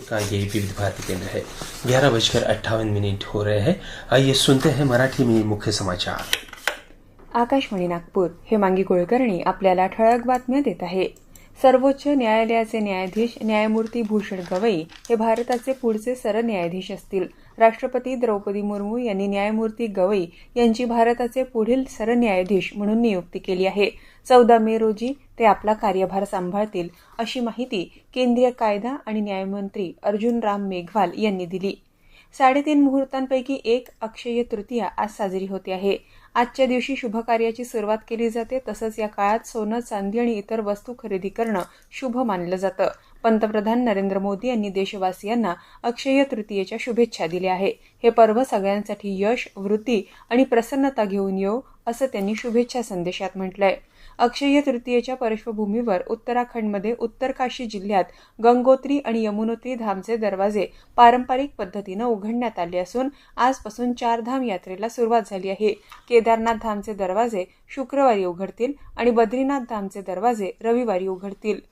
का ये विविध भारती केंद्र है? ग्यारह बजकर अट्ठावन मिनट हो रहे हैं। आइए सुनते हैं मराठी में मुख्य समाचार। आकाशवाणी नागपूर हे मांगी कुलकर्णी आपल्याला ठळक बातम्या देत आहे. सर्वोच्च न्यायालयाचे न्यायाधीश न्यायमूर्ती भूषण गवई हे भारताचे पुढचे सरन्यायाधीश असतील. राष्ट्रपती द्रौपदी मुर्मू यांनी न्यायमूर्ती गवई यांची भारताचे पुढील सरन्यायाधीश म्हणून नियुक्ती केली आहे. चौदा मे रोजी ते आपला कार्यभार सांभाळतील अशी माहिती केंद्रीय कायदा आणि न्यायमंत्री अर्जुन राम मेघवाल यांनी दिली. साडेतीन मुहूर्तांपैकी एक अक्षय तृतीया आज साजरी होते आहे. आजच्या दिवशी शुभकार्याची सुरुवात केली जाते तसंच या काळात सोनं चांदी आणि इतर वस्तू खरेदी करणं शुभ मानलं जातं. पंतप्रधान नरेंद्र मोदी यांनी देशवासियांना अक्षय तृतीयेच्या शुभेच्छा दिल्या आहे. हे पर्व सगळ्यांसाठी यश वृत्ती आणि प्रसन्नता घेऊन येऊ असं त्यांनी शुभेच्छा संदेशात म्हटलंय. अक्षय तृतीयेच्या पार्श्वभूमीवर उत्तराखंडमध्ये उत्तरकाशी जिल्ह्यात गंगोत्री आणि यमुनोत्री धामचे दरवाजे पारंपरिक पद्धतीनं उघडण्यात आले असून आजपासून चारधाम यात्रेला सुरुवात झाली आहे. केदारनाथ धामचे दरवाजे शुक्रवारी उघडतील आणि बद्रीनाथ धामचे दरवाजे रविवारी उघडतील.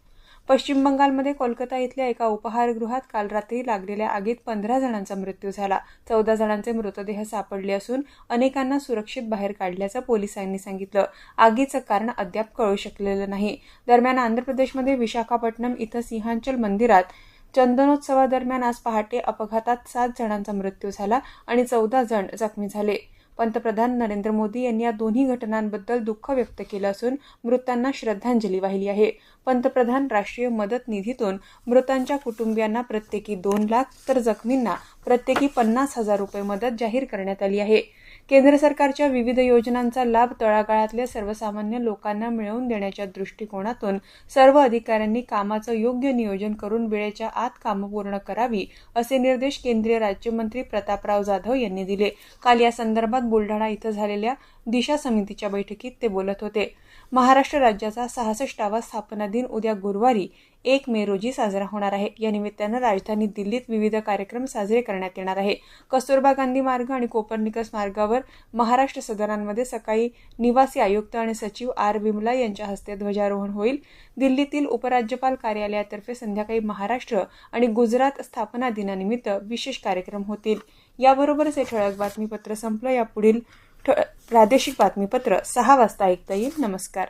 पश्चिम बंगालमध्ये कोलकाता इथल्या एका उपहारगृहात काल रात्री लागलेल्या आगीत पंधरा जणांचा मृत्यू झाला. चौदा जणांचे मृतदेह सापडले असून अनेकांना सुरक्षित बाहेर काढल्याचं पोलिसांनी सांगितलं. आगीचं कारण अद्याप कळू शकलेलं नाही. दरम्यान आंध्र प्रदेशमध्ये विशाखापट्टणम इथं सिंहांचल मंदिरात चंदनोत्सवादरम्यान आज पहाटे अपघातात सात जणांचा मृत्यू झाला आणि चौदा जण जखमी झाले. पंतप्रधान नरेंद्र मोदी यांनी या दोन्ही घटनांबद्दल दुःख व्यक्त केलं असून मृतांना श्रद्धांजली वाहिली आहे. पंतप्रधान राष्ट्रीय मदत निधीतून मृतांच्या कुटुंबियांना प्रत्येकी दोन लाख तर जखमींना प्रत्येकी पन्नास हजार रुपये मदत जाहीर करण्यात आली आहे. केंद्र सरकारच्या विविध योजनांचा लाभ तळागाळातल्या सर्वसामान्य लोकांना मिळवून देण्याच्या दृष्टिकोनातून सर्व अधिकाऱ्यांनी कामाचं योग्य नियोजन करून वेळेच्या आत कामं पूर्ण करावी असे निर्देश केंद्रीय राज्यमंत्री प्रतापराव जाधव यांनी दिले. काल या संदर्भात बुलढाणा इथं झालेल्या दिशा समितीच्या बैठकीत ते बोलत होते. महाराष्ट्र राज्याचा सहासष्टावा स्थापना दिन उद्या गुरुवारी एक मे रोजी साजरा होणार आहे. या निमित्तानं राजधानी दिल्लीत विविध कार्यक्रम साजरे करण्यात येणार आहे. कस्तुरबा गांधी मार्ग आणि कोपरनिकस मार्गावर महाराष्ट्र सदनांमध्ये सकाळी निवासी आयुक्त आणि सचिव आर विमला यांच्या हस्ते ध्वजारोहण होईल. दिल्लीतील उपराज्यपाल कार्यालयातर्फे संध्याकाळी महाराष्ट्र आणि गुजरात स्थापना दिनानिमित्त विशेष कार्यक्रम होतील. याबरोबरच हे ठळक बातमीपत्र संपलं. या पुढील प्रादेशिक बातमीपत्र सहा वाजता ऐकता येईल. नमस्कार.